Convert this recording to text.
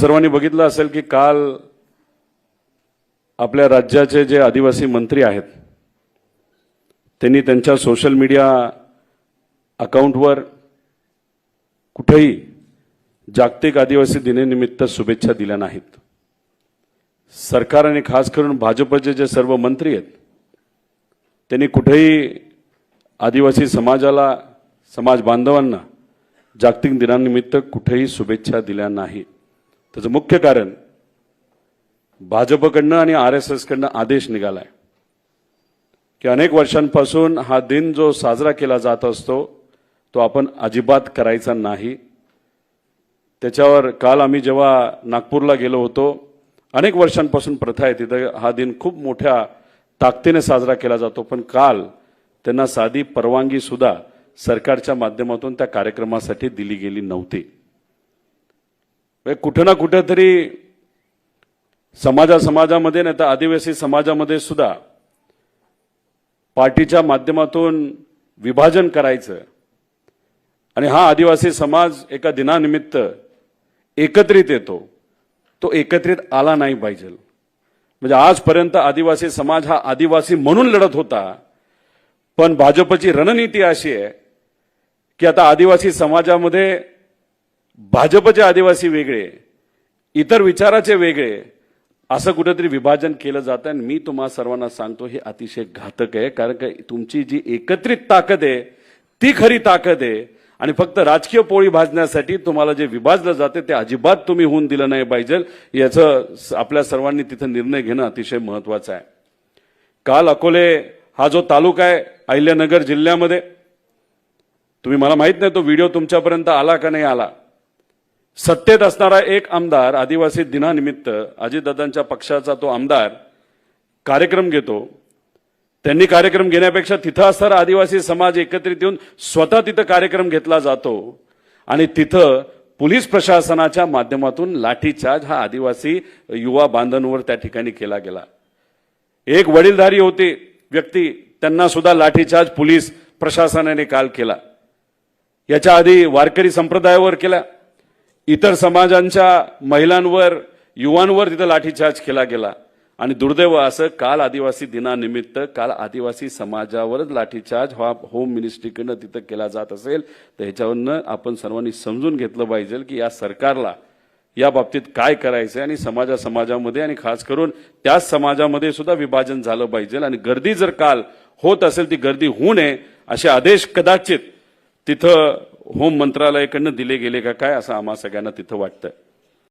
सर्वांनी बघितलं असेल की काल आपल्या राज्याचे जे आदिवासी मंत्री आहेत त्यांनी त्यांच्या सोशल मीडिया अकाउंटवर कुठेही जागतिक आदिवासी दिनानिमित्त शुभेच्छा दिल्या नाहीत. सरकार आणि खास करून भाजपचे जे सर्व मंत्री आहेत त्यांनी कुठेही आदिवासी समाजाला समाज बांधवांना जागतिक दिनानिमित्त कुठेही शुभेच्छा दिल्या नाही त्याचं मुख्य कारण भाजपकडनं आणि आर एस एसकडनं आदेश निघालाय. की अनेक वर्षांपासून हा दिन जो साजरा केला जात असतो तो आपण अजिबात करायचा नाही. त्याच्यावर काल आम्ही जेव्हा नागपूरला गेलो होतो अनेक वर्षांपासून प्रथा आहे तिथं. हा दिन खूप मोठ्या ताकदीने साजरा केला जातो पण काल त्यांना साधी परवानगी सुद्धा सरकारच्या माध्यमातून त्या कार्यक्रमासाठी दिली गेली नव्हती. म्हणजे कुठं ना कुठं तरी समाजा समाजामध्ये नाही तर आदिवासी समाजामध्ये सुद्धा पार्टीच्या माध्यमातून विभाजन करायचं. आणि हा आदिवासी समाज एका दिनानिमित्त एकत्रित येतो. तो एकत्रित आला नाही पाहिजे. म्हणजे आजपर्यंत आदिवासी समाज हा आदिवासी म्हणून लढत होता. पण भाजपची रणनीती अशी आहे की आता आदिवासी समाजामध्ये भाजपचे आदिवासी वेगळे इतर विचाराचे वेगळे असं कुठेतरी विभाजन केलं जातं आणि मी तुम्हा सर्वांना सांगतो हे अतिशय घातक आहे. कारण का तुमची जी एकत्रित ताकद आहे ती खरी ताकद आहे. आणि फक्त राजकीय पोळी भाजण्यासाठी तुम्हाला जे विभाजलं जाते ते अजिबात तुम्ही होऊन दिलं नाही पाहिजे. याचं आपल्या सर्वांनी तिथं निर्णय घेणं अतिशय महत्वाचं आहे. काल अकोले हा जो तालुका आहे अहिल्यानगर जिल्ह्यामध्ये तुम्ही मला माहीत नाही तो व्हिडिओ तुमच्यापर्यंत आला का नाही आला? सत्तेत असणारा एक आमदार आदिवासी दिनानिमित्त अजितदादांच्या पक्षाचा तो आमदार कार्यक्रम घेतो. त्यांनी कार्यक्रम घेण्यापेक्षा तिथं असणारा आदिवासी समाज एकत्रित येऊन स्वतः तिथं कार्यक्रम घेतला जातो. आणि तिथं पोलीस प्रशासनाच्या माध्यमातून लाठीचार्ज हा आदिवासी युवा बांधवांवर त्या ठिकाणी केला गेला. एक वडीलधारी होते व्यक्ती त्यांना सुद्धा लाठीचार्ज पोलीस प्रशासनाने काल केला. याच्या आधी वारकरी संप्रदायावर केला. इतर समाजांच्या महिलांवर युवांवर तिथं लाठीचार्ज केला गेला. आणि दुर्दैव असं काल आदिवासी दिनानिमित्त काल आदिवासी समाजावरच लाठीचार्ज हा होम मिनिस्ट्रीकडनं तिथं केला जात असेल तर ह्याच्यावरनं आपण सर्वांनी समजून घेतलं पाहिजे की या सरकारला या बाबतीत काय करायचं आणि समाजा समाजामध्ये आणि खास करून त्याच समाजामध्ये सुद्धा विभाजन झालं पाहिजे. आणि गर्दी जर काल होत असेल ती गर्दी होऊ नये असे आदेश कदाचित तिथं होम मंत्रालयाकडनं दिले गेले का काय असं आम्हा सगळ्यांना तिथं वाटतं